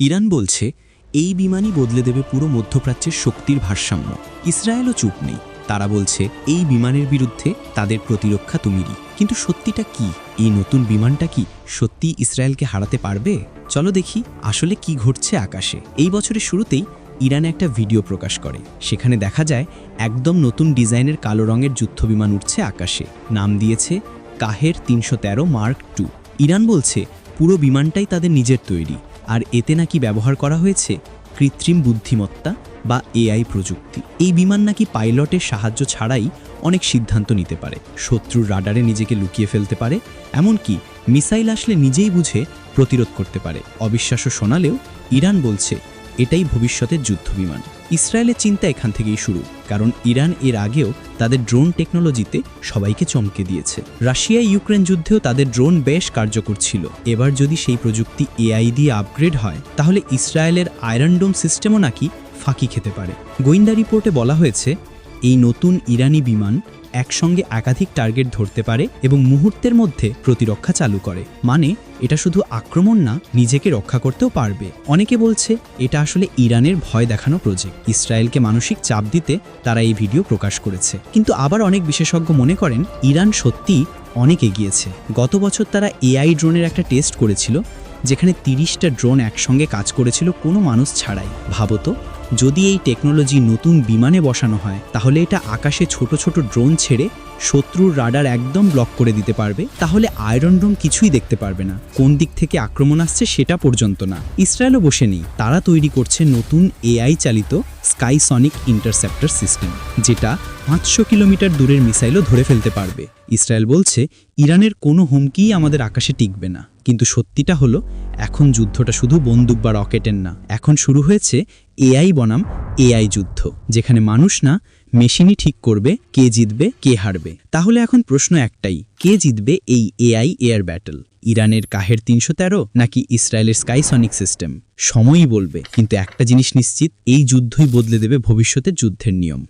Iran বলছে, এই বিমানই বদলে দেবে পুরো মধ্যপ্রাচ্যের শক্তির ভারসাম্য। ইসরায়েলও চুপ নেই। তারা বলছে, এই বিমানের বিরুদ্ধে তাদের প্রতিরক্ষা তুমিরই। কিন্তু সত্যিটা কি? এই নতুন বিমানটা কি সত্যি ইসরায়েলকে হারাতে পারবে? চলো দেখি আসলে কি ঘটছে আকাশে। এই বছরের শুরুতেই ইরান একটা ভিডিও প্রকাশ করে। সেখানে দেখা যায়, একদম নতুন ডিজাইনের কালো রঙের যুদ্ধবিমান উঠছে আকাশে। নাম দিয়েছে কাহের তিনশো তেরো মার্ক টু। ইরান বলছে, পুরো বিমানটাই তাদের নিজের তৈরি। আর এতে নাকি ব্যবহার করা হয়েছে কৃত্রিম বুদ্ধিমত্তা বা এআই প্রযুক্তি। এই বিমান নাকি পাইলটের সাহায্য ছাড়াই অনেক সিদ্ধান্ত নিতে পারে। শত্রুর রাডারে নিজেকে লুকিয়ে ফেলতে পারে, এমনকি মিসাইল আসলে নিজেই বুঝে প্রতিরোধ করতে পারে। অবিশ্বাস্য শোনালেও ইরান বলছে এটাই ভবিষ্যতের যুদ্ধবিমান। ইসরায়েলের চিন্তা এখান থেকেই শুরু, কারণ ইরান এর আগেও তাদের ড্রোন টেকনোলজিতে সবাইকে চমকে দিয়েছে। রাশিয়া ইউক্রেন যুদ্ধেও তাদের ড্রোন বেশ কার্যকর ছিল। এবার যদি সেই প্রযুক্তি এআই দিয়ে আপগ্রেড হয়, তাহলে ইসরায়েলের আয়রনডোম সিস্টেমও নাকি ফাঁকি খেতে পারে। গোয়েন্দা রিপোর্টে বলা হয়েছে এই নতুন ইরানি বিমান একসঙ্গে একাধিক টার্গেট ধরতে পারে এবং মুহূর্তের মধ্যে প্রতিরক্ষা চালু করে। মানে এটা শুধু আক্রমণ না, নিজেকে রক্ষা করতেও পারবে। অনেকে বলছে, এটা আসলে ইরানের ভয় দেখানো প্রজেক্ট ইসরায়েলকে মানসিক চাপ দিতে তারা এই ভিডিও প্রকাশ করেছে। কিন্তু আবার অনেক বিশেষজ্ঞ মনে করেন, ইরান সত্যিই অনেক এগিয়েছে। গত বছর তারা এআই ড্রোনের একটা টেস্ট করেছিল, যেখানে তিরিশটা ড্রোন একসঙ্গে কাজ করেছিল কোনো মানুষ ছাড়াই। ভাবতো যদি এই টেকনোলজি নতুন বিমানে বসানো হয়, তাহলে এটা আকাশে ছোট ছোট ড্রোন ছেড়ে শত্রুর রাডার একদম ব্লক করে দিতে পারবে। তাহলে আয়রন ড্রোন কিছুই দেখতে পারবে না। কোন দিক থেকে আক্রমণ আসছে সেটা পর্যন্ত না। ইসরায়েলও বসে নেই। তারা তৈরি করছে নতুন এআই চালিত স্কাইসনিক ইন্টারসেপ্টর সিস্টেম যেটা পাঁচশো কিলোমিটার দূরের মিসাইলও ধরে ফেলতে পারবে। ইসরায়েল বলছে ইরানের কোনো হুমকিই আমাদের আকাশে টিকবে না। কিন্তু সত্যিটা হলো, এখন যুদ্ধটা শুধু বন্দুক বা রকেটের না। এখন শুরু হয়েছে এআই বনাম এআই যুদ্ধ, যেখানে মানুষ না, মেশিনই ঠিক করবে কে জিতবে, কে হারবে। তাহলে এখন প্রশ্ন একটাই, কে জিতবে এই এআই এয়ার ব্যাটল? ইরানের কাহের তিনশো তেরো নাকি ইসরায়েলের স্কাইসনিক সিস্টেম? সময়ই বলবে, কিন্তু একটা জিনিস নিশ্চিত, এই যুদ্ধই বদলে দেবে ভবিষ্যতের যুদ্ধের নিয়ম।